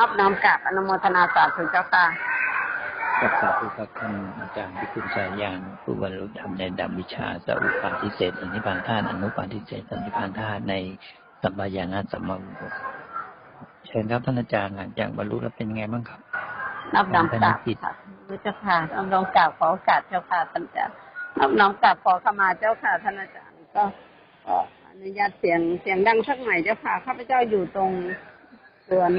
นอบน้อมกราบอนุโมทนาสาธุเจ้าค่ะกับสาธุครับท่านอาจารย์พิคุณสายยานผู้บรรลุธรรมในดับวิชาสัพปาทิเศษอนิพพานธาตุอนุปาทิเศษสันนิพพานธาตุในสัมปายานาสัมมาวุฒเชิญครับท่านอาจารย์หลังจากบรรลุแล้วเป็นไงบ้างครับนอบน้อมกราบค่ะพระเจ้าค่ะนอบน้อมกราบขอโอกาสเจ้าค่ะท่านอาจารย์นอบน้อมกราบขอขมาเจ้าค่ะท่านอาจารย์ก็ก็อนุญาตเสียงเสียงดังสักหน่อยเจ้าค่ะข้าพเจ้าอยู่ตรงสวน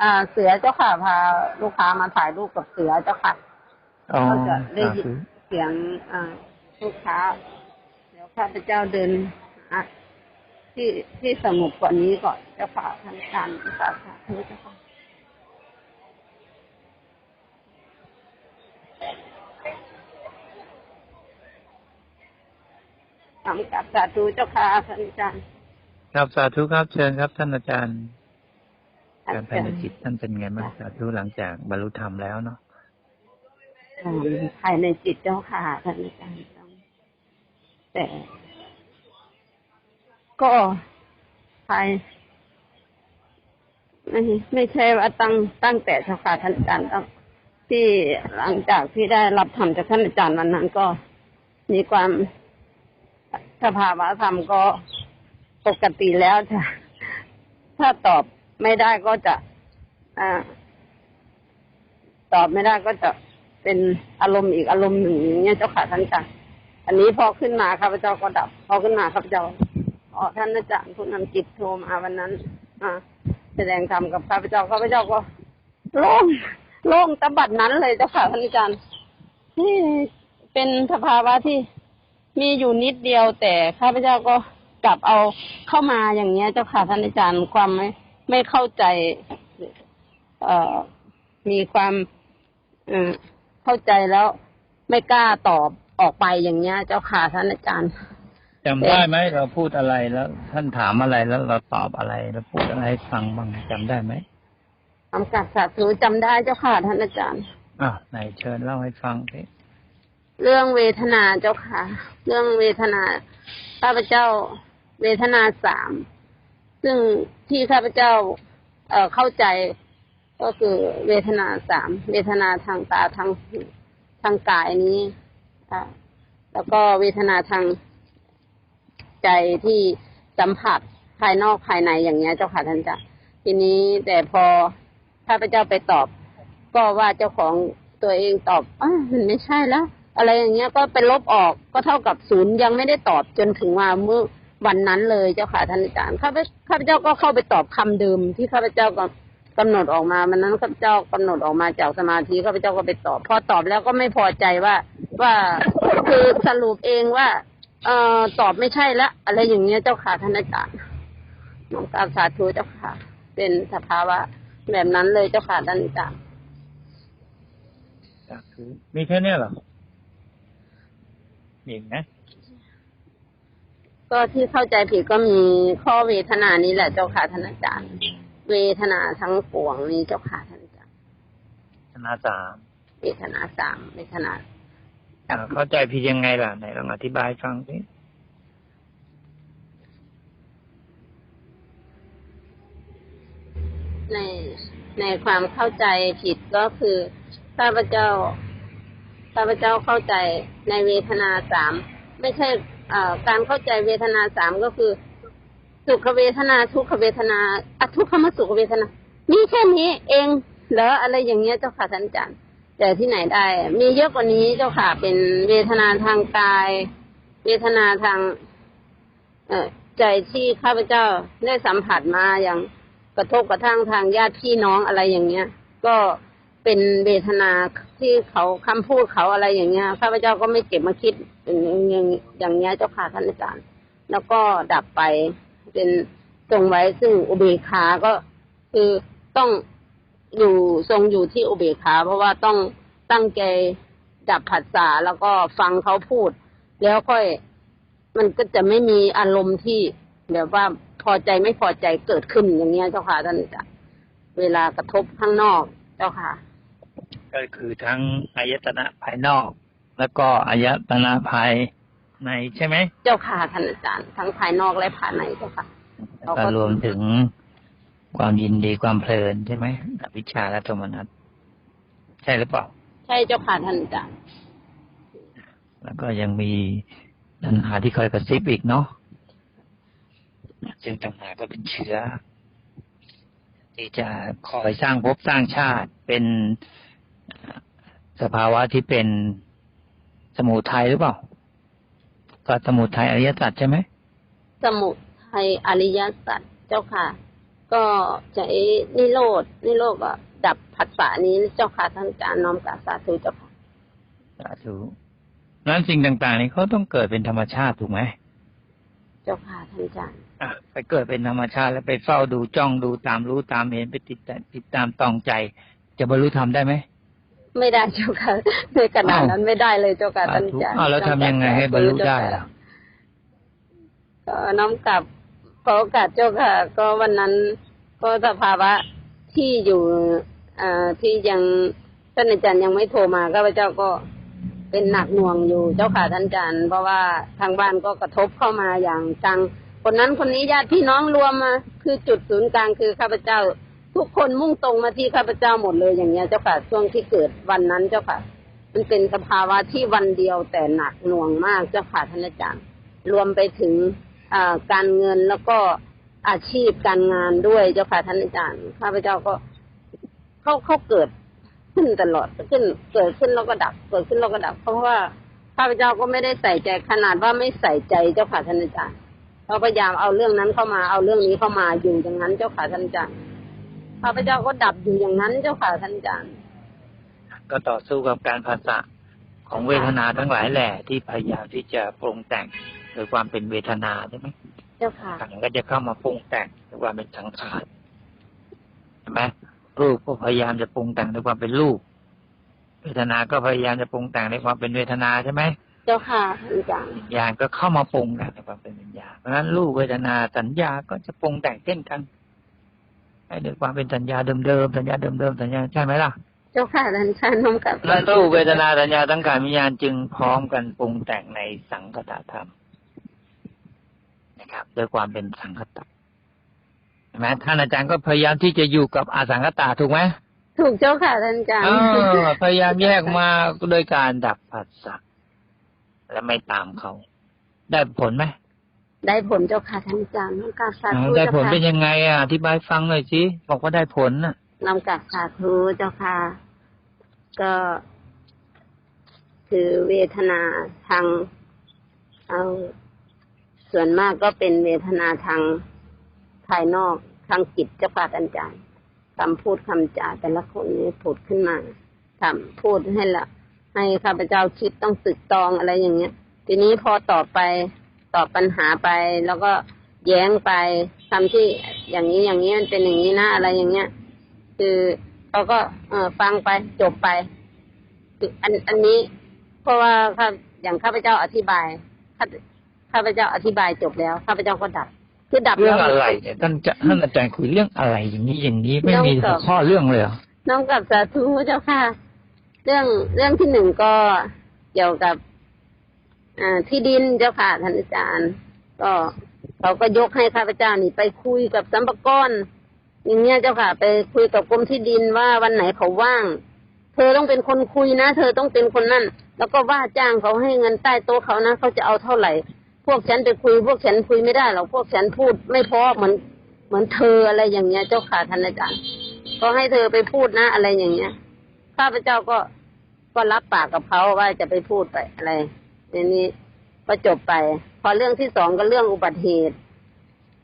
อ่าเสือเจ้าค่ะพาลูกค้ามาถ่ายรูปกับเสือเจ้าค่ะอ๋อก็จะได้สายินธุเสียงอ่าลูกค้าเดี๋ยวข้าพเจ้าเดินอะที่ที่สงบกว่านี้ก่อนเจ้าค่ะท่านอาจารย์สาธุเจ้าค่ะทำกับสาธุเจ้าค่ะท่านอาจารย์ครับสาธุครับเชิญครับท่านอาจารย์อา การภายในจิตท่านเป็นไงบ้างสาธุหลังจากบรรลุธรรมแล้วเนาะอ่าภายในจิตเจ้าค่ะท่านอาจารย์ต้องแต่ ก็ภายไม่ไม่ใช่ว่าตั้งตั้งแต่เจ้าค่ะท่านอาจารย์ต้องที่หลังจากที่ได้รับธรรมจากท่านอาจารย์วันนั้นก็มีความสภาวะธรรมก็ปกติแล้วจะถ้าตอบ ไม่ได้ก็จะ อ่า ตอบไม่ได้ก็จะเป็นอารมณ์อีกอารมณ์หนึ่งอย่างเงี้ยเจ้าค่ะท่านอาจารย์อันนี้พอขึ้นมาข้าพเจ้าก็ดับ พอขึ้นมาข้าพเจ้าอ๋อท่านอาจารย์ผู้นำจิตโทรมาวันนั้น อ่า แสดงธรรมกับข้าพเจ้าข้าพเจ้าก็โล่งโล่งตะบัดนั้นเลยเจ้าค่ะท่านอาจารย์นี่เป็นสภาวะที่มีอยู่นิดเดียวแต่ข้าพเจ้าก็กลับเอาเข้ามาอย่างเงี้ย เจ้าค่ะท่านอาจารย์ความไม่ ไม่เข้าใจเอ่อมีความเอ่อเข้าใจแล้วไม่กล้าตอบออกไปอย่างเงี้ย เจ้าค่ะท่านอาจารย์จำได้ไหมเราพูดอะไรแล้ว ท่านถามอะไรแล้วเราตอบอะไรแล้วพูดอะไรให้ฟังบ้างจำได้ไหมคำกัดสาธุจำได้เจ้าค่ะท่านอาจารย์อะไหนเชิญเล่าให้ฟังสิเรื่องเวทนาเจ้าค่ะ เรื่องเวทนาข้าพเจ้าเวทนาสาม ซึ่งที่ข้าพเจ้าเอ่อเข้าใจก็คือเวทนาสามเวทนาทางตาทางทางกายนี้แล้วก็เวทนาทางใจที่สัมผัสภายนอกภายในอย่างเงี้ย เจ้าค่ะท่านจ้ะทีนี้แต่พอข้าพเจ้าไปตอบ ก็ว่าเจ้าของตัวเองตอบอ่ามันไม่ใช่แล้ว อะไรอย่างเงี้ยก็เป็นลบออกก็เท่ากับศูนย์ยังไม่ได้ตอบจนถึงว่าเมื่อ วันนั้นเลยเจ้าค่ะท่านอาจารย์ข้าพข้าพเจ้าก็เข้าไปตอบคำเดิมที่ข้าพเจ้าก็กำหนดออกมามันนั้นข้าพเจ้ากำหนดออกมาจากสมาธิข้าพเจ้าก็ไปตอบ พอตอบแล้วก็ไม่พอใจว่า ว่าคือสรุปเองว่า เอ่อตอบไม่ใช่ละอะไรอย่างเงี้ยเจ้าค่ะท่านอาจารย์น้องกาสาธุเจ้าค่ะ เป็นสภาวะแบบนั้นเลยเจ้าค่ะท่านอาจารย์มีแค่เนี้ยเหรอมีนะ ก็ที่เข้าใจผิดก็มีข้อเวทนานี้แหละเจ้าค่ะท่านอาจารย์ เวทนาทั้งปวงนี้เจ้าค่ะท่านอาจารย์ชนะสามเวทนาสามเวทนาอ่าเข้าใจผิดยังไงล่ะไหนลองอธิบายให้ฟังสิในในความเข้าใจผิดก็คือข้าพเจ้าข้าพเจ้าเข้าใจในเวทนาสามไม่ใช่เอ่อ การเข้าใจเวทนาสามก็คือ สุขเวทนาทุกขเวทนาอะทุกขมสุขเวทนา มีแค่นี้เองเหรออะไรอย่างเงี้ยเจ้าค่ะท่านอาจารย์แต่ที่ไหนได้ มีเยอะกว่านี้เจ้าค่ะ เป็นเวทนาทางกาย เวทนาทาง เออใจที่ข้าพเจ้าได้สัมผัสมาอย่างกระทบกระทั่งทางญาติพี่น้องอะไรอย่างเงี้ย ก็ เป็นเวทนาที่เขาคำพูดเขาอะไรอย่างเงี้ยข้าพเจ้าก็ไม่เก็บมาคิดอย่างอย่างอย่างเงี้ยเจ้าค่ะท่านอาจารย์ แล้วก็ดับไป เป็นทรงไว้ซึ่งอุเบกขาก็คือต้องอยู่ทรงอยู่ที่อุเบกขา เพราะว่าต้องตั้งใจดับผัสสะแล้วก็ฟังเขาพูด แล้วค่อยมันก็จะไม่มีอารมณ์ที่แบบว่าพอใจไม่พอใจเกิดขึ้นอย่างเงี้ยเจ้าค่ะท่านอาจารย์เวลากระทบข้างนอกเจ้าค่ะ ก็คือทั้งอายตนะภายนอก แล้วก็อายตนะภายในใช่ไหม เจ้าค่ะท่านอาจารย์ทั้งภายนอกและภายในเจ้าค่ะแล้วก็รวมถึงความยินดีความเพลินใช่ไหมอวิชชาและโทมนัสใช่หรือเปล่า ใช่เจ้าค่ะท่านอาจารย์แล้วก็ยังมีตัณหาที่คอยกระซิบอีกเนาะซึ่งตัณหาก็เป็นเชื้อที่จะคอยสร้างภพสร้างชาติเป็น สภาวะที่เป็นสมุทัยหรือเปล่า ก็สมุทัยอริยสัจใช่ไหม สมุทัยอริยสัจเจ้าค่ะ ก็จะเอนิโรดนิโรธก็ดับผัสสะนี้เจ้าค่ะท่านอาจารย์น้อมกราบสาธุเจ้าค่ะ สาธุนั้นสิ่งต่าง ๆ นี้เขาต้องเกิดเป็นธรรมชาติถูกไหม เจ้าค่ะท่านอาจารย์อะไปเกิดเป็นธรรมชาติแล้วไปเฝ้าดูจ้องดูตามรู้ตามเห็นไปติดตามติดตามตองใจ จะบรรลุธรรมได้ไหม ไม่ได้เจ้าค่ะในขนาดนั้นไม่ได้เลยเจ้าค่ะท่านอาจารย์อ้าวแล้วทำยังไงให้บรรลุได้ล่ะก็น้อมกลับขอโอกาสเจ้าค่ะ ก็วันนั้นก็สภาวะที่อยู่อ่าที่ยังท่านอาจารย์ยังไม่โทรมาข้าพเจ้าก็เป็นหนักหน่วงอยู่เจ้าค่ะท่านอาจารย์ เพราะว่าทางบ้านก็กระทบเข้ามาอย่างจังคนนั้นคนนี้ญาติพี่น้องรวมมา คือจุดศูนย์กลางคือข้าพเจ้า ทุกคนมุ่งตรงมาที่ข้าพเจ้าหมดเลยอย่างเงี้ยเจ้าค่ะช่วงที่เกิดวันนั้นเจ้าค่ะ มันเป็นสภาวะที่วันเดียวแต่หนักหน่วงมากเจ้าค่ะท่านอาจารย์ รวมไปถึงอ่าการเงินแล้วก็อาชีพการงานด้วยเจ้าค่ะท่านอาจารย์ข้าพเจ้าก็เขาเขาเกิดขึ้นตลอดขึ้น เกิดขึ้นแล้วก็ดับ เกิดขึ้นแล้วก็ดับ เพราะว่าข้าพเจ้าก็ไม่ได้ใส่ใจขนาดว่าไม่ใส่ใจเจ้าค่ะท่านอาจารย์เราพยายามเอาเรื่องนั้นเข้ามาเอาเรื่องนี้เข้ามาอยู่อย่างนั้นเจ้าค่ะท่านอาจารย์ ข้าพเจ้าก็ดับอยู่อย่างนั้นเจ้าค่ะท่านอาจารย์ ก็ต่อสู้กับการภาษาของเวทนาทั้งหลายแหละที่พยายามที่จะปรุงแต่งโดยความเป็นเวทนาใช่ไหมเจ้าค่ะต่างก็จะเข้ามาปรุงแต่งด้วยความเป็นสังขารใช่ไหมรูปก็พยายามจะปรุงแต่งด้วยความเป็นรูป เวทนา ก็พยายามจะปรุงแต่งในความเป็นเวทนาใช่ไหมเจ้าค่ะท่านอาจารย์วิญญาณก็เข้ามาปรุงแต่งในความเป็นวิญญาณเพราะฉะนั้นรูปเวทนาสัญญาก็จะปรุงแต่งเช่นกันให้ ด้วยความเป็นสัญญาเดิมๆสัญญาเดิมๆสัญญาใช่ไหมล่ะ เจ้าค่ะท่านอาจารย์น้อมกลับแล้วรูปเวทนาสัญญาทั้งกายวิญญาณจึงพร้อมกันปรุงแต่งในสังคตธรรมนะครับด้วยความเป็นสังคตะใช่ไหมท่านอาจารย์ก็พยายามที่จะอยู่กับอสังคตะถูกไหมถูกเจ้าค่ะท่านอาจารย์เออพยายามแยกมาโดยการดับผัสสะและไม่ตามเขา ได้ผลไหม ได้ผลเจ้าค่ะท่านอาจารย์น้อมกลับสาอ๋ธุอได้เจ้าผลค่ะเป็นยังไงอะอธิบายฟังหน่อยสิบอกว่าได้ผลน่ะน้อมกลับสาธุเจ้าค่ะ ก็คือเวทนาทางเอาส่วนมากก็เป็นเวทนาทางภายนอกทางจิตเจ้าค่ะท่านอาจารย์คำพูดคำจาแต่ละคนนี้พูดขึ้นมาทำพูดให้ละให้ข้าพเจ้าคิดต้องตึกตองอะไรอย่างเงี้ย ทีนี้พอตอบไป ตอบปัญหาไป แล้วก็แย้งไปทำที่อย่างนี้อย่างนี้มันเป็นอย่างนี้นะอะไรอย่างเงี้ย คือเขาก็ เออฟังไปจบไปคืออันอันนี้ เพราะว่าข้าอย่างข้าพเจ้าอธิบายข้าข้าพเจ้าอธิบายจบแล้วข้าพเจ้าก็ดับคือดับเรื่องแล้วอะไรเนี่ยท่านจะท่านอาจารย์คุยเรื่องอะไรอย่างนี้อย่างนี้ไม่มีเรื่องกับหัวข้อเรื่องเลยเหรอน้องกับสาธุเจ้าค่ะ เรื่องเรื่องที่หนึ่งก็เกี่ยวกับอ่า ที่ดินเจ้าค่ะท่านอาจารย์ ก็เขาก็ยกให้ข้าพเจ้านี่ไปคุยกับสัมปกรอย่างเงี้ยเจ้าค่ะ ไปคุยกับกรมที่ดินว่าวันไหนเขาว่าง เธอต้องเป็นคนคุยนะ เธอต้องเป็นคนนั่น แล้วก็ว่าจ้างเขาให้เงินใต้โต๊ะเขานะเขาจะเอาเท่าไหร่ พวกฉันไปคุย พวกฉันคุยไม่ได้หรอกพวกฉันพูดไม่พอเหมือนเหมือนเธออะไรอย่างเงี้ย เจ้าค่ะท่านอาจารย์ก็ให้เธอไปพูดนะอะไรอย่างเงี้ย ข้าพเจ้าก็ก็รับปากกับเขาว่าจะไปพูดไปอะไร ทีนี้ก็จบไป พอเรื่องที่สองก็เรื่องอุบัติเหตุ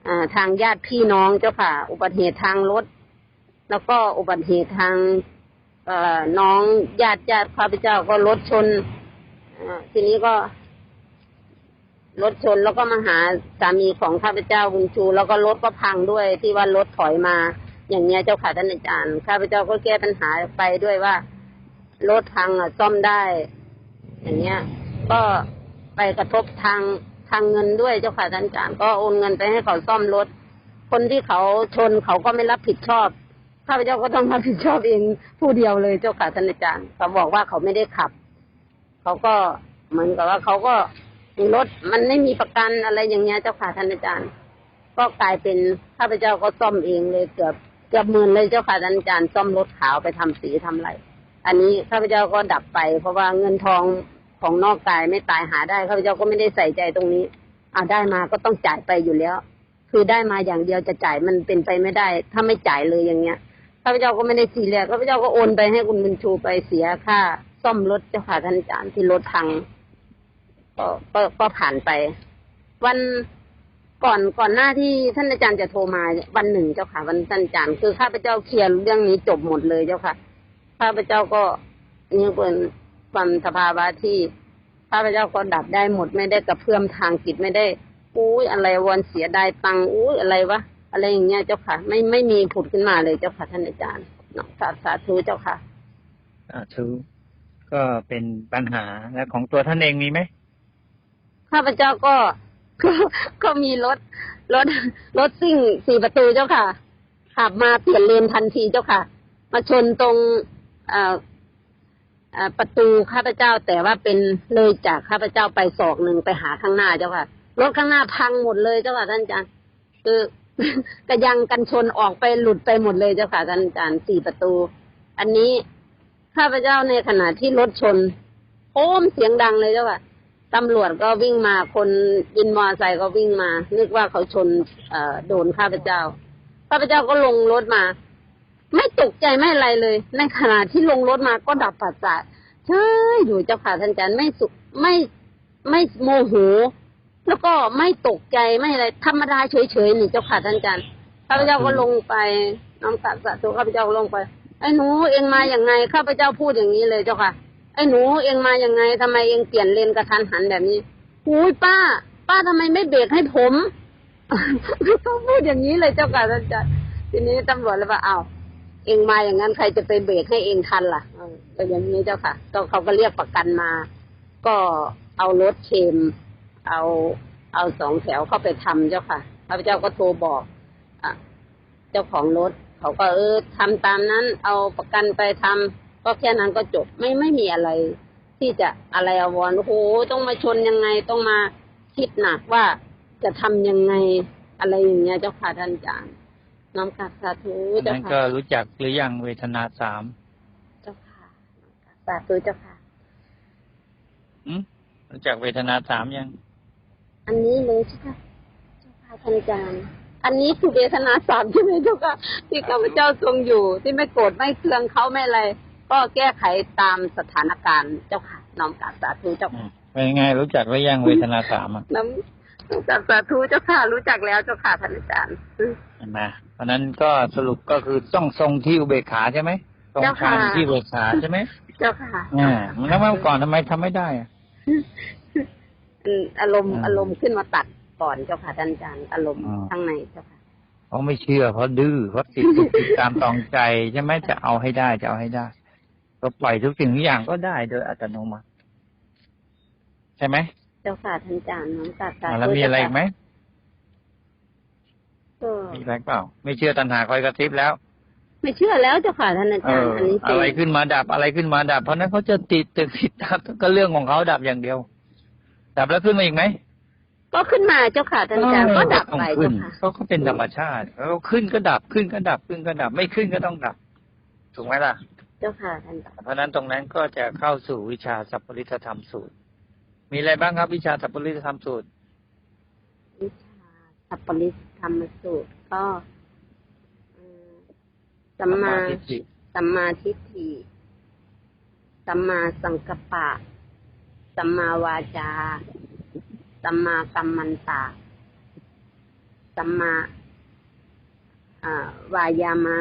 อ่า ทางญาติพี่น้องเจ้าค่ะ อุบัติเหตุทางรถ แล้วก็อุบัติเหตุทางเอ่อน้องญาติญาติข้าพเจ้าก็รถชนอ่าทีนี้ก็รถชนแล้วก็มาหาสามีของข้าพเจ้าบุญชู แล้วก็รถก็พังด้วยที่ว่ารถถอยมา อย่างเงี้ยเจ้าค่ะท่านอาจารย์ข้าพเจ้าก็แก้ปัญหาไปด้วยว่ารถพังอะซ่อมได้ อย่างเงี้ย ก็ไปกระทบทางทางเงินด้วยเจ้าค่ะท่านอาจารย์ก็โอนเงินไปให้เขาซ่อมรถ คนที่เขาชนเขาก็ไม่รับผิดชอบข้าพเจ้าก็ต้องรับผิดชอบเองผู้เดียวเลยเจ้าค่ะท่านอาจารย์เขาบอกว่าเขาไม่ได้ขับ เขาก็เหมือนกับว่าเขาก็รถมันไม่มีประกันอะไรอย่างเงี้ยเจ้าค่ะท่านอาจารย์ ก็กลายเป็นข้าพเจ้าก็ซ่อมเองเลยเกือบเกือบหมื่นเลยเจ้าค่ะท่านอาจารย์ซ่อมรถขาวไปทำสีทำอะไรอันนี้ข้าพเจ้าก็ดับไป เพราะว่าเงินทอง ของนอกกายไม่ตายหาได้ข้าพเจ้าก็ไม่ได้ใส่ใจตรงนี้อ่าได้มาก็ต้องจ่ายไปอยู่แล้ว คือได้มาอย่างเดียวจะจ่ายมันเป็นไปไม่ได้ ถ้าไม่จ่ายเลยอย่างเงี้ยข้าพเจ้าก็ไม่ได้ซีเรียสข้าพเจ้าก็โอนไปให้คุณบุญชูไปเสียค่า ซ่อมรถเจ้าค่ะท่านอาจารย์ที่รถพังก็ก็ก็ผ่านไป วันก่อนก่อนหน้าที่ท่านอาจารย์จะโทรมาวันหนึ่งเจ้าค่ะ วันท่านอาจารย์คือข้าพเจ้าเคลียร์เรื่องนี้จบหมดเลยเจ้าค่ะ ข้าพเจ้าก็นี่เป็น ความสภาวะที่ข้าพเจ้าก็ดับได้หมดไม่ได้กระเพื่อมทางจิตไม่ได้อุ้ยอะไรวันเสียดายตังค์อุ้ยอะไรวะอะไรอย่างเงี้ยเจ้าค่ะ ไม่ไม่มีผุดขึ้นมาเลยเจ้าค่ะท่านอาจารย์เนาะสาสาธุเจ้าค่ะสาธุก็เป็นปัญหาแล้วของตัวท่านเองมีไหมข้าพเจ้าก็ก็ก็มีรถรถรถซิ่งสี่ประตูเจ้าค่ะขับมาเปลี่ยนเลนทันทีเจ้าค่ะ มาชนตรงเอ่อเอ่อ ประตูข้าพเจ้าแต่ว่าเป็นเลยจากข้าพเจ้าไปศอกหนึ่งไปหาข้างหน้าเจ้าค่ะรถข้างหน้าพังหมดเลยเจ้าค่ะท่านอาจารย์คือกระยังกันชนออกไปหลุดไปหมดเลยเจ้าค่ะท่านอาจารย์สี่ประตู อันนี้ข้าพเจ้าในขณะที่รถชนโอ้มเสียงดังเลยเจ้าค่ะตำรวจก็วิ่งมาคนวินมอเตอร์ไซค์ก็วิ่งมานึกว่าเขาชนเอ่อโดนข้าพเจ้า ข้าพเจ้าก็ลงรถมา ไม่ตกใจไม่อะไรเลยในขณะที่ลงรถมาก็ดับปัสสาวะเฉยอยู่เจ้าค่ะท่านอาจารย์ไม่สุไม่ไม่โมโหแล้วก็ไม่ตกใจไม่อะไรธรรมดาเฉยๆนี่เจ้าค่ะท่านอาจารย์ข้าพเจ้าก็ลงไปน้องตัดสะตัวข้าพเจ้าก็ลงไปไอ้หนูเองมาอย่างไงข้าพเจ้าพูดอย่างนี้เลยเจ้าค่ะ ไอ้หนูเองมาอยังไงทำไมเองเปลี่ยนเลนกระทันหันแบบนี้หูยป้า ป้าทำไมไม่เบรกให้ผมเขาพูดอย่างนี้เลยเจ้าค่ะท่านอาจารย์ทีนี้ตำรวจเลยว่าอ้าว เองมาอย่างนั้นใครจะไปเบรกให้เองทันล่ะเป็นอย่างนี้เจ้าค่ะก็เขาก็เรียกประกันมา ก็เอารถเชมเอาเอาสองแถวเข้าไปทำเจ้าค่ะพระเจ้าก็โทรบอกอะเจ้าของรถเขาก็เออทำตามนั้น เอาประกันไปทำก็แค่นั้นก็จบไม่ไม่มีอะไร ที่จะอะไรอาวรโอ้โหต้องมาชนยังไงต้องมาคิดหนักว่าจะทำยังไงอะไรอย่างเงี้ยเจ้าค่ะท่านอาจารย์ น้อมกราบสาธุเจ้านั้นก็ค่ะรู้จักหรือยังเวทนาสามเจ้าค่ะสาธุเจ้าค่ะอืมรู้จักเวทนาสามยัง อันนี้เลยใช่ไหมเจ้าค่ะท่านอาจารย์ อันนี้คือเวทนาสามใช่ไหมเจ้าค่ะที่ข้าพเจ้าทรงอยู่ ที่ไม่โกรธไม่เคืองเขาไม่อะไรก็แก้ไขตามสถานการณ์เจ้าค่ะ น้อมกราบสาธุเจ้าอืค่ะมเป็นไงรู้จักหรือยังเวทนาสามอะน้ำน้อม กราบสาธุเจ้าค่ะรู้จักแล้วเจ้าค่ะท่านอาจารย์เห็นไหมเพราะฉะนั้นก็สรุปก็คือต้องทรงที่อุเบกขาใช่ไหมทรงเจ้าฌาค่ะนที่อุเบกขาใช่ไหมเจ้าค่ะอ่าแล้วเมื่อก่อนทำไมทำไม่ได้อะอืมอารมณ์อ่าอารมณ์ขึ้นมาตัดก่อนเจ้าค่ะท่านอาจารย์อารมณ์อ่าข้างในเจ้าค่ะเพราะไม่เชื่อเพราะดื้อเพราะติดติดตามตองใจใช่ไหมจะเอาให้ได้จะเอาให้ได้ก็ปล่อยทุกสิ่งทุกอย่างก็ได้โดยอัตโนมัติ ใช่ไหม เจ้าค่ะท่านอาจารย์น้อมกราบสาอ่าธุแล้วมีอะไรอีกไหมก็มีอะไรเปล่า ไม่เชื่อตัณหาคอยกระซิบแล้ว ไม่เชื่อแล้วเจ้าค่ะท่านอาเอจารอย์อันนี้จริงอะไรขึ้นมาดับอะไรขึ้นมาดับ เพราะฉะนั้นเขาจะติดตึกติดดับก็เรื่องของเขาดับอย่างเดียว ดับแล้วขึ้นมาอีกไหมก็ขึ้นมาเจ้าค่ะท่านอาจารย์ก็ดับต้องไปขึ้นเจ้าค่ะเขาก็เป็นธรรมชาติเขาขึ้นก็ดับขึ้นก็ดับขึ้นก็ดับ ไม่ขึ้นก็ต้องดับ ถูกไหมล่ะ เจ้าค่ะท่านอาจารย์เพราะฉะนั้นตรงนั้นก็จะเข้าสู่วิชาสัพปริตธรรมสูตร มีอะไรบ้างครับ วิชาสัพปริตธรรมสูตร วิชาสัพปริธรรมสูตรก็เอ่อสัมมาทิฏฐิสัมมาทิฏฐิสัมมาสังกัปปะสัมมาวาจาสัมมากัมมันตะสัมมาอ่าวายามะ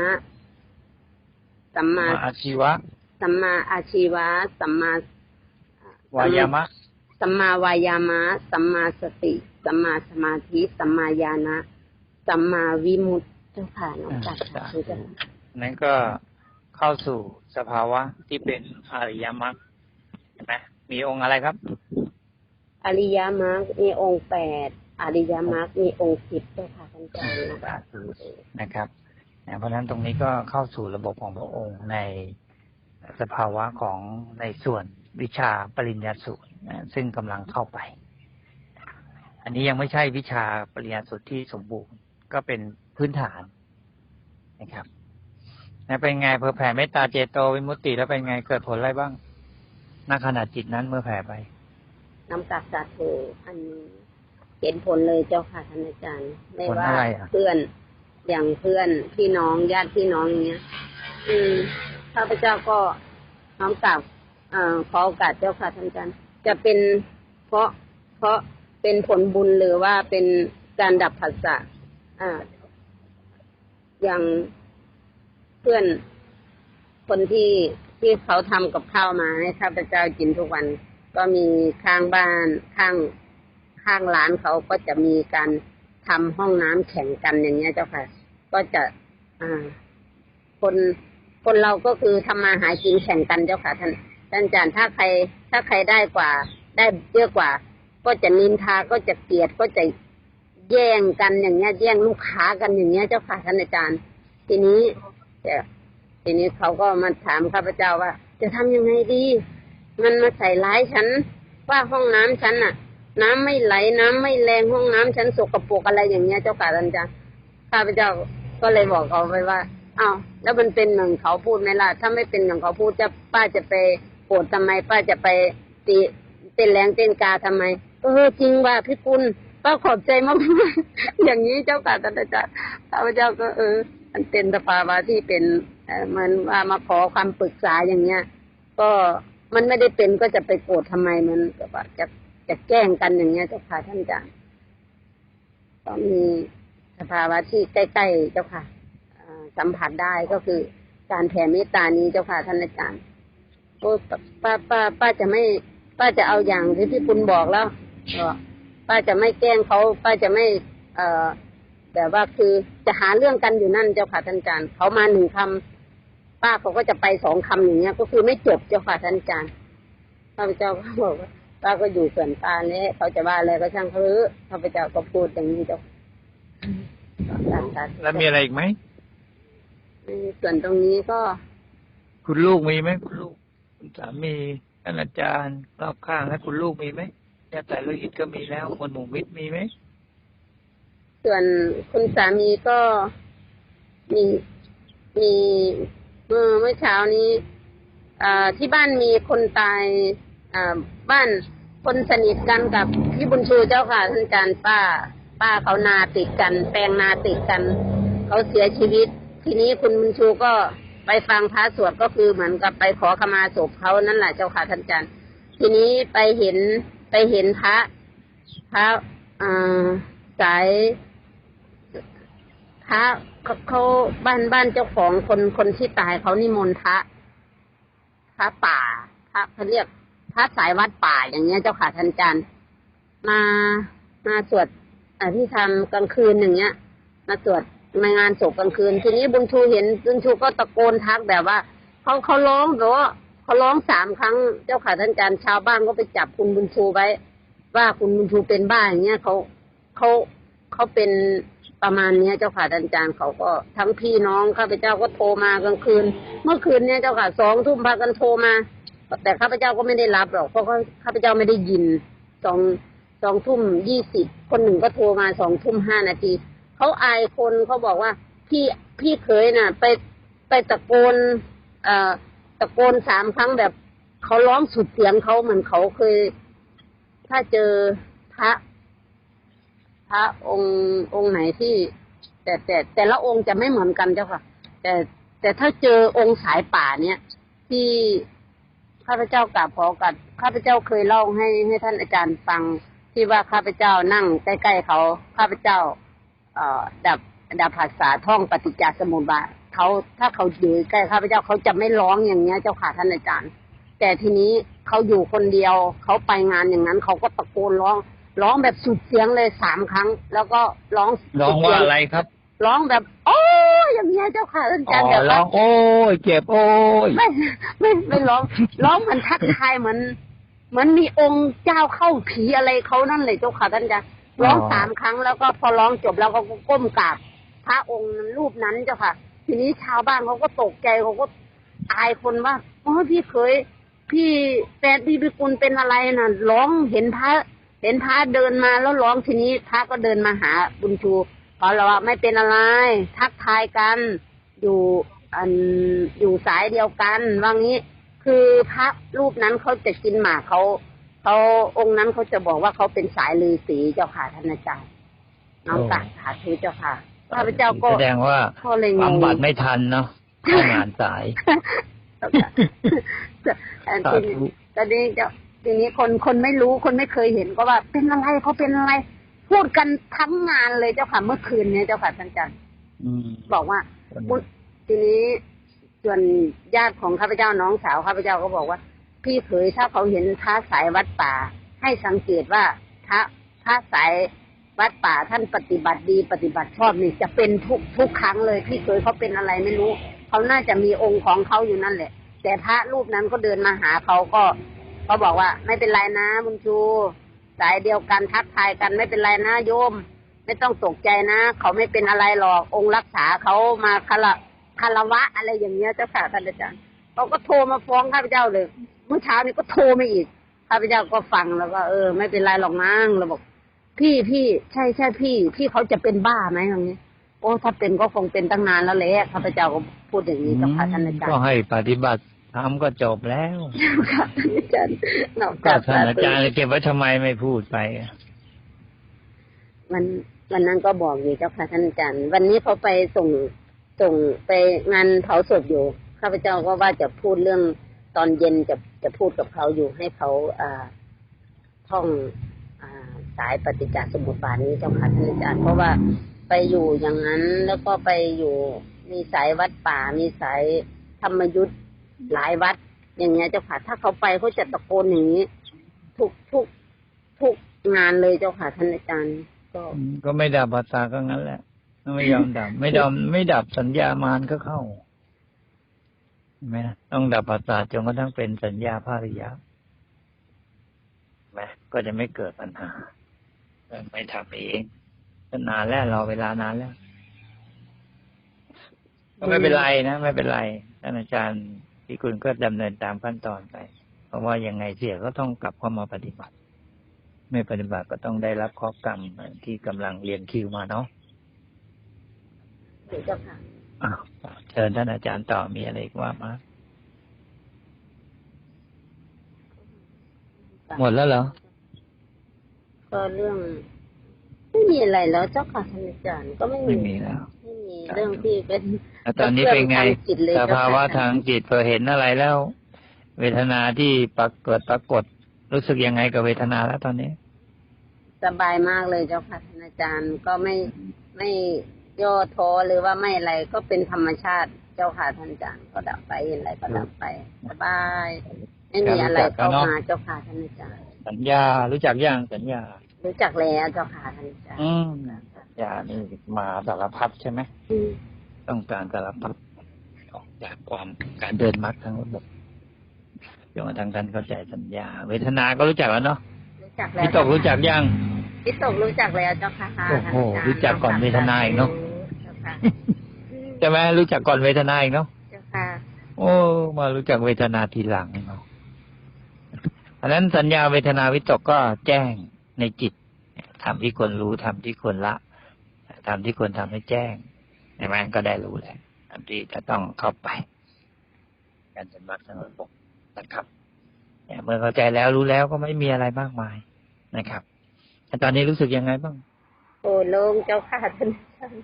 สัมมาอาชีวะสัมมาอาชีวะสัมมาอ่วายามะ สัมมาวายามะ สัมมาสติ สัมมาสมาธิ สัมมาญาณะ สัมมาวิมุตติเจ้าค่ะน้องจักรอ่าคือจะนั้นก็เข้าสู่สภาวะที่เป็นอริยมรรคเห็นไหมมีองค์อะไรครับ อริยมรรคมีองค์แปดอริยมรรคมีองค์สิบเจ้าค่ะท่านอาจารย์นะสาคะธุนะครับนะเพราะฉะนั้นตรงนี้ก็เข้าสู่ระบบของพระองค์ในสภาวะของในส่วน วิชาปริญญาสูตรนะซึ่งกำลังเข้าไป อันนี้ยังไม่ใช่วิชาปริญญาสูตรที่สมบูรณ์ ก็เป็นพื้นฐานนะครับนะเป็นไงเพื่อแผ่เมตตาเจโตวิมุตติแล้วเป็นไงเกิดผลอะไรบ้างณขณะจิตนั้นเมื่อแผ่ไปน้ำกักสาธุอันนี้เห็นผลเลยเจ้าค่ะท่านอาจารย์ ไม่ผลว่าอะไรอะเพื่อนอย่างเพื่อนพี่น้องญาติพี่น้องอย่างเงี้ย อืมข้าพเจ้าก็น้อมกราบเอ่อขอโอกาสเจ้าค่ะท่านอาจารย์จะเป็นเพราะเพราะเป็นผลบุญหรือว่าเป็นการดับผัสสะอ่า อย่างเพื่อนคนที่ที่เขาทำกับข้าวมาให้ข้าพเจ้ากินทุกวัน ก็มีข้างบ้านข้างข้างร้านเขาก็จะมีการทำห้องน้ำแข่งกันอย่างเงี้ยเจ้าค่ะ ก็จะอ่า คนคนเราก็คือทำมาหากินแข่งกันเจ้าค่ะท่าน ท่านอาจารย์ถ้าใคร ถ้าใครได้กว่า ได้เยอะกว่า ก็จะนินทาก็จะเกลียดก็จะแย่งกันอย่างเงี้ยแย่งลูกค้ากันอย่างเงี้ย เจ้าค่ะท่านอาจารย์ ทีนี้แต่ทีนี้เขาก็มาถามข้าพเจ้าว่า จะทำยังไงดี มันมาใส่ร้ายฉัน ว่าห้องน้ำฉันน่ะน้ำไม่ไหลน้ำไม่แรงห้องน้ำฉันสกปรกอะไรอย่างเงี้ย เจ้าค่ะท่านอาจารย์ข้าพเจ้าก็เลยบอกเขาไปว่าอ้าวแล้วมันเป็นหมือนเขาพูดไหมล่ะถ้าไม่เป็นอย่างเขาพูดจะป้าจะไป โกรธทำไม ป้าจะไปตีเต้นแรงเต้นกาทำไมเออจริงว่าพี่คุณป้าขอบใจมากๆอย่างนี้เจ้าค่ะท่านอาจารย์ข้าพเจ้าก็เออมันเป็นสภาวะที่เป็นเอ่อนว่ามาขอความปรึกษาอย่างเงี้ย ก็มันไม่ได้เป็นก็จะไปโกรธทำไมมันแบบจะจะแกล้งกันอย่างเงี้ย เจ้าค่ะท่านอาจารย์ต้องมีสภาวะที่ใกล้ๆเจ้าค่ะสัมผัสได้ก็คือการแผ่เมตตานี้เจ้าค่ะท่านอาจารย์ โอ้ป้าป้าป้าป้าจะไม่ ป้าจะเอาอย่างที่พี่คุณบอกแล้วก็ป้าจะไม่แกล้งเขาป้าจะไม่ เอ่อแต่ว่าคือจะหาเรื่องกันอยู่นั่นเจ้าค่ะท่านอาจารย์เขามาหนึ่งคำป้าเขาก็จะไปสองคำอย่างเงี้ย ก็คือไม่จบเจ้าค่ะท่านอาจารย์ข้าพเจ้าก็บอกว่าป้าก็อยู่ส่วนป้าเนี่ยเขาจะว่าอะไรก็ช่างเขาเถอะข้าพเจ้าก็พูดอย่างนี้เจ้าการการแล้วมีอะไรอีกไหมส่วนตรงนี้ก็ คุณลูกมีไหมคุณลูก คุณสามีท่านอาจารย์รอบข้างแล้วคุณลูกมีไหมญาติแต่ลูกอิดก็มีแล้วคนหมู่มิตรมีไหมส่วนคุณสามีก็มีมีเมื่อเมื่อเช้านี้อที่บ้านมีคนตายอบ้านคนสนิทกันกับพี่บุญชูเจ้าค่ะท่านอาจารย์ป้า ป้าเขานาติดกัน แปลงนาติดกัน เขาเสียชีวิต ทีนี้คุณบุญชูก็ ไปฟังพระสวดก็คือเหมือนกับไปขอขมาศพเขานั่นแหละเจ้าค่ะท่านอาจารย์ ทีนี้ไปเห็นไปเห็นพระพระอ่าสายพระเขาเขาบ้านบ้านเจ้าของคนคนที่ตายเขานิมนต์พระพระป่า พระเขาเรียกพระสายวัดป่าอย่างเงี้ยเจ้าค่ะท่านอาจารย์มามาสวดอภิธรรมกลางคืนอย่างเงี้ย มาสวด ในงานศพกลางคืน ทีนี้บุญชูเห็นบุญชูก็ตะโกนทักแบบว่าเขาเขาร้องแบบว่าเขาร้องสามครั้งเจ้าค่ะท่านอาจารย์ชาวบ้านก็ไปจับคุณบุญชูไว้ ว่าคุณบุญชูเป็นบ้าอย่างเงี้ยเขาเขาเขาเป็นประมาณเนี้ยเจ้าค่ะท่านอาจารย์เขาก็ทั้งพี่น้องข้าพเจ้าก็โทรมากลางคืน เมื่อคืนเนี้ยเจ้าค่ะสองทุ่มพากันโทรมา แต่ข้าพเจ้าก็ไม่ได้รับหรอกเพราะเขาข้าพเจ้าไม่ได้ยินสองสองทุ่มยี่สิบคนหนึ่งก็โทรมาสองทุ่มห้านาที เขาอายคนเขาบอกว่า พี่พี่เคยน่ะ ไปไปตะโกนเอ่อตะโกนสามครั้งแบบเขาร้องสุดเสียงเขาเหมือนเขาเคย ถ้าเจอพระพระองค์องค์ไหนที่ แต่แต่แต่ละองค์จะไม่เหมือนกันเจ้าค่ะ แต่แต่ถ้าเจอองค์สายป่าเนี่ย ที่ข้าพเจ้ากราบขอกับข้าพเจ้าเคยเล่าให้ให้ท่านอาจารย์ฟังที่ว่าข้าพเจ้านั่งใกล้ๆเขาข้าพเจ้า ดับดับภาษาท่องปฏิจจสมุปบาทเขาถ้าเขาอยู่ใกล้ข้าพเจ้าเขาจะไม่ร้องอย่างเงี้ย เจ้าค่ะท่านอาจารย์ แต่ทีนี้เขาอยู่คนเดียวเขาไปงานอย่างนั้นเขาก็ตะโกนร้อง ร้องแบบสุดเสียงเลยสามครั้ง แล้วก็ร้องร้องว่าอะไรครับ ร้องแบบ โอ้ยอย่างเงี้ยเจ้าค่ะท่านอาอ๋จารย์อแบบร้ว่าองโอ้ยเจ็บโอ้ยไม่ไม่ไม่ร้องร้องเหมือนทักทายเหมือนเหมือนมีองค์เจ้าเข้าผีอะไรเขานั่นเลยเจ้าค่ะท่านอาจารย์ ร้องสามครั้งแล้วก็พอร้องจบแล้วเขาก็ก้มกราบพระองค์นั้นรูปนั้นเจ้าค่ะ ทีนี้ชาวบ้านเขาก็ตกใจเขาก็อายคนว่าโอ้ยพี่เคย พี่แฟนพี่พิกุลเป็นอะไรน่ะร้องเห็นพระ เห็นพระเดินมาแล้วร้องทีนี้พระก็เดินมาหาบุญชูเขาเลยว่าไม่เป็นอะไร ทักทายกัน อยู่อันอยู่สายเดียวกันว่างี้ คือพระรูปนั้นเขาจะกินหมากเขา เขาองค์นั้นเขาจะบอกว่าเขาเป็นสายลือสีเจ้าค่ะท่านอาจารย์น้องกาสาธุเจ้าค่ะข้าพเจ้าก็แสดงว่าก็เลยงงบำบัดไม่ทันเนาะเข้างานสายเจ้าค่ะอันทีนี้ตอนนี้เจ้าทีนี้คนคนไม่รู้คนไม่เคยเห็นก็ว่า เป็นอะไรเขาเป็นอะไร พูดกันทั้งงานเลยเจ้าค่ะเมื่อคืนเนี้เจ้าค่ะท่านอาจารย์อืมบอกว่าบุญทีนี้ส่วนญาติของข้าพเจ้าน้องสาวข้าพเจ้าก็บอกว่า พี่เขยถ้าเขาเห็นพระสายวัดป่า ให้สังเกตว่าพระพระสายวัดป่าท่านปฏิบัติดีปฏิบัติชอบนี่จะเป็นทุกทุกครั้งเลยพี่เขยเขาเป็นอะไรไม่รู้ เขาน่าจะมีองค์ของเขาอยู่นั่นแหละ แต่พระรูปนั้นก็เดินมาหาเขาก็เขาบอกว่า ไม่เป็นไรนะบุญชู สายเดียวกันทักทายกันไม่เป็นไรนะโยม ไม่ต้องตกใจนะ เขาไม่เป็นอะไรหรอกองค์รักษาเขามาคารคารวะอะไรอย่างเงี้ยเจ้าค่ะท่านอาจารย์เขาก็โทรมาฟ้องข้าพเจ้าเลย มื่อเช้านี้ก็โทรมาอีกข้าพเจ้าก็ฟังแล้วก็เออ ไม่เป็นไรหรอกมั้งเราบอก พี่พี่ใช่ใช่พี่ พี่เขาจะเป็นบ้าไหมตรงนี้โอ้ถ้าเป็นก็คงเป็นตั้งนานแล้วแหละข้าพเจ้าก็พูดอย่างนี้เจ้าค่ะท่านอาจารก็ย์ให้ปฏิบัติทำก็จบแล้วเจ้าค่ะท่านอาจารย์นอกก็จากท่านอาจารย์เก็บไว้ทำไมไม่พูดไปอะวันวันนั้นก็บอกอยู่เจ้าค่ะท่านอาจารย์ วันนี้เขาไปส่งส่งไปงานเผาศพอยู่ข้าพเจ้าก็ว่าจะพูดเรื่อง ตอนเย็นจะจะพูดกับเขาอยู่ให้เขาอ่าท่องอ่าสายปฏิจจสมุปบาทนี้เจ้าค่ะท่านอาจารย์เพราะว่าไปอยู่อย่างนั้นแล้วก็ไปอยู่มีสายวัดป่า มีสายธรรมยุทธหลายวัด อย่างเงี้ยเจ้าค่ะ ถ้าเขาไปเขาจะตะโกนอย่างนี้ทุกทุกทุกงานเลยเจ้าค่ะท่านอาจารย์ ก็ก็ไม่ดับภาษาก็งั้นแหละไม่ยอมดับ ไม่ดับไม่ดับสัญญามารก็เข้า ไหมนะต้องดับภาษาจนกระทั่งเป็นสัญญาภาริยะไหมก็จะไม่เกิดปัญหาไม่ทำเองนานแล้วรอเวลานานแล้วก็ไม่เป็นไรนะไม่เป็นไรท่านอาจารย์ที่คุณก็ดำเนินตามขั้นตอนไป เพราะว่ายังไงเสียก็ต้องกลับเข้ามาปฏิบัติ ไม่ปฏิบัติก็ต้องได้รับข้อกรรมที่กำลังเรียนคิวมาเนาะเจ้าค่ะ เชิญท่านอาจารย์ต่อมีอะไรอีกว่ามาหมดแล้วเหรอ ก็เรื่อง ไม่มีอะไรแล้วเจ้าค่ะท่านอาจารย์ก็ไม่ไม่มีแล้วไม่มีเรื่องที่เป็นแล้วตอนนี้เป็นไงเรื่องทางจิตเลยสเจ้าค่ะภาวะทางจิตพอเห็นอะไรแล้ว เวทนาที่ปรากฏปรากฏรู้สึกยังไงกับเวทนาแล้วตอนนี้ สบายมากเลยเจ้าค่ะท่านอาจารย์ก็ไม่ไม่ ย่อท้อหรือว่าไม่อะไรก็เป็นธรรมชาติเจ้าค่ะท่านอาจารย์ก็ดับไปเห็นอะไรก็ดับไปสบายไม่มีอะไรเข้ามาเจ้าค่ะท่านอาจารย์สัญญารู้จักยังสัญญา รู้จักแล้วเจ้าค่ะท่านอาจารย์อืมสัญญานี่มาสารพัดใช่ไหมอืมต้องการสารพัดออกจากความการเดินมรรคทั้งระบบจนกระทั่งท่านเข้าใจสัญญา เวทนาก็รู้จักแล้วเนาะรู้จักแล้วพี่ตกรู้จักยังพี่ตกรู้จักแล้วเจ้าค่ะโอ้โหท่านอาจารย์รู้จักก่อนเวทนาอีกเนอะเจ้า ค่ะใช่ไหมรู้จักก่อนเวทนาอีกเนาะเจ้าค่ะ โอ้ มารู้จักเวทนาทีหลังเนาะอันนั้นสัญญาเวทนาวิตกก็แจ้งในจิตทำที่ควรรู้ทำที่ควรละทำที่ควรทำให้แจ้งใช่ไหมก็ได้รู้แหละทำที่จะต้องเข้าไป การเป็นมรรคทั้งระบบนะครับเนี่ยเมื่อเข้าใจแล้วรู้แล้วก็ไม่มีอะไรมากมายนะครับแต่ตอนนี้รู้สึกยังไงบ้าง โอ้โล่งเจ้าค่ะท่านอาจารย์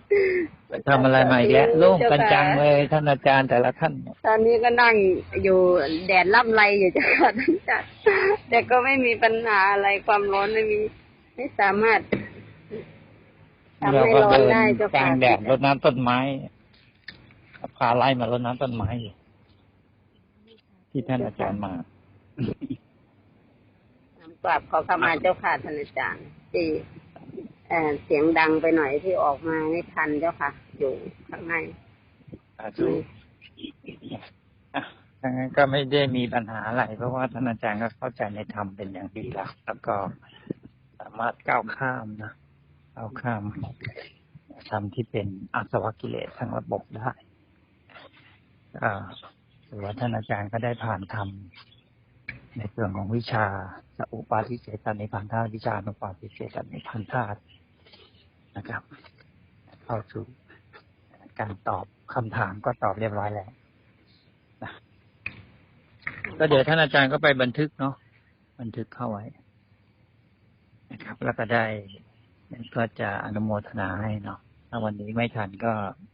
ไปทำอะไรมาอีกแล้วโล่งกันจังเลยท่านอาจารย์แต่ละท่านเนี่ยตอนนี้ก็นั่งอยู่แดดล่ำไรอยู่เจ้าค่ะท่านอาจารย์แต่ก็ไม่มีปัญหาอะไรความร้อนไม่มี ไม่สามารถทำเราให้ก็ร้อนเดินได้เจ้ากลาค่ะงแดดรดน้ำต้นไม้พาไล่มารดน้ำต้นไม้อยู่ที่ท่านอาจารย์มากราบขอขมาเจ้าค่ะท่านอาจารย์ที่ เอ่อเสียงดังไปหน่อยที่ออกมาไม่ทันเจ้าค่ะ อยู่ข้างในอาธุอะดังนั้นก็ไม่ได้มีปัญหาอะไร เพราะว่าท่านอาจารย์ก็เข้าใจในธรรมเป็นอย่างดีแล้วแล้วก็สามารถก้าวข้ามนะก้าวข้ามธรรมที่เป็นอาสวะกิเลสทั้งระบบได้อ่าหรือว่าท่านอาจารย์ก็ได้ผ่านธรรม ในส่วนของวิชาสอุปาทิเสสนิพพานธาวิชานุปาทิเสสนิพพานธาตนะครับ เข้าสู่การตอบคำถามก็ตอบเรียบร้อยแล้วนะก็เดี๋ยวท่านอาจารย์ก็ไปบันทึกเนาะบันทึกเข้าไว้นะครับ แล้วก็ได้ก็จะอนุโมทนาให้เนาะถ้าวันนี้ไม่ทันก็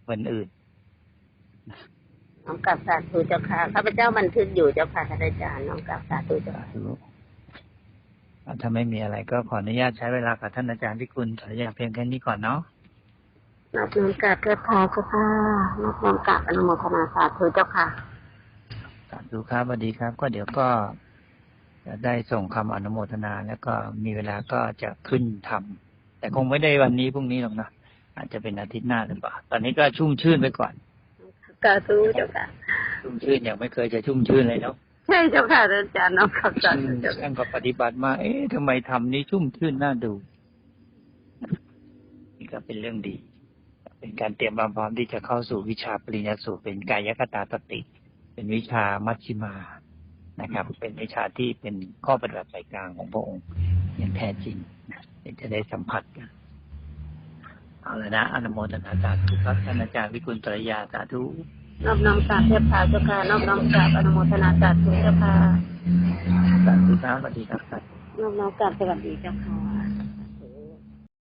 วันอื่นน้ องกลับสาธุเจ้าค่ะข้าพเจ้าบันทึกอยู่เจ้าค่ะท่านอาจารย์น้องกลับสาธุเจ้าสาค่ะธุถ้าไม่มีอะไรก็ขออนุญาตใช้เวลากับท่านอาจารย์ที่คุณสายยาเพียงแค่นี้ก่อนเนาะนอบน้อมกราบเจ้าค่ะเจ้าค่ะนอบน้อมกราบอนุโมทนาสาธุเจ้าค่ะสาธุครับสวัสดีครับ ก็เดี๋ยวก็จะได้ส่งคำอนุโมทนาแล้วก็มีเวลาก็จะขึ้นทำแต่คงไม่ได้วันนี้พรุ่งนี้หรอกนะอาจจะเป็นอาทิตย์หน้าหรือเปล่า ตอนนี้ก็ชุ่มชื่นไปก่อน สาธุเจ้าค่ะชุ่มชื่นอย่างไม่เคยจะชุ่มชื่นเลยเนาะใช่เจ้าค่ะท่านอาจารย์น้องกลับสาธุเจ้าค่ะท่านก็ปฏิบัติมา เอ๊ะทำไมทำนี้ชุ่มชื่นน่าดู นี่ก็เป็นเรื่องดี เป็นการเตรียมความพร้อมที่จะเข้าสู่วิชาปริญญาสูตรเป็นกายคตาสติ เป็นวิชามัชชิมานะครับ เป็นวิชาที่เป็นข้อปฏิบัติสายกลางของพระองค์อย่างแท้จริงนะเดี๋ยวจะได้สัมผัสกัน เอาละนะอนุโมทนาสาธุครับท่านอาจารย์วิกุลตรยาสาธุนอบน้อมกราบเทพพาเจ้าค่ะนอบน้อมกราบอนุโมทนาสาธุเจ้าค่ะสาธุครับสวัสดีครับนอบน้อมกราบสวัสดีเจ้าค่ะ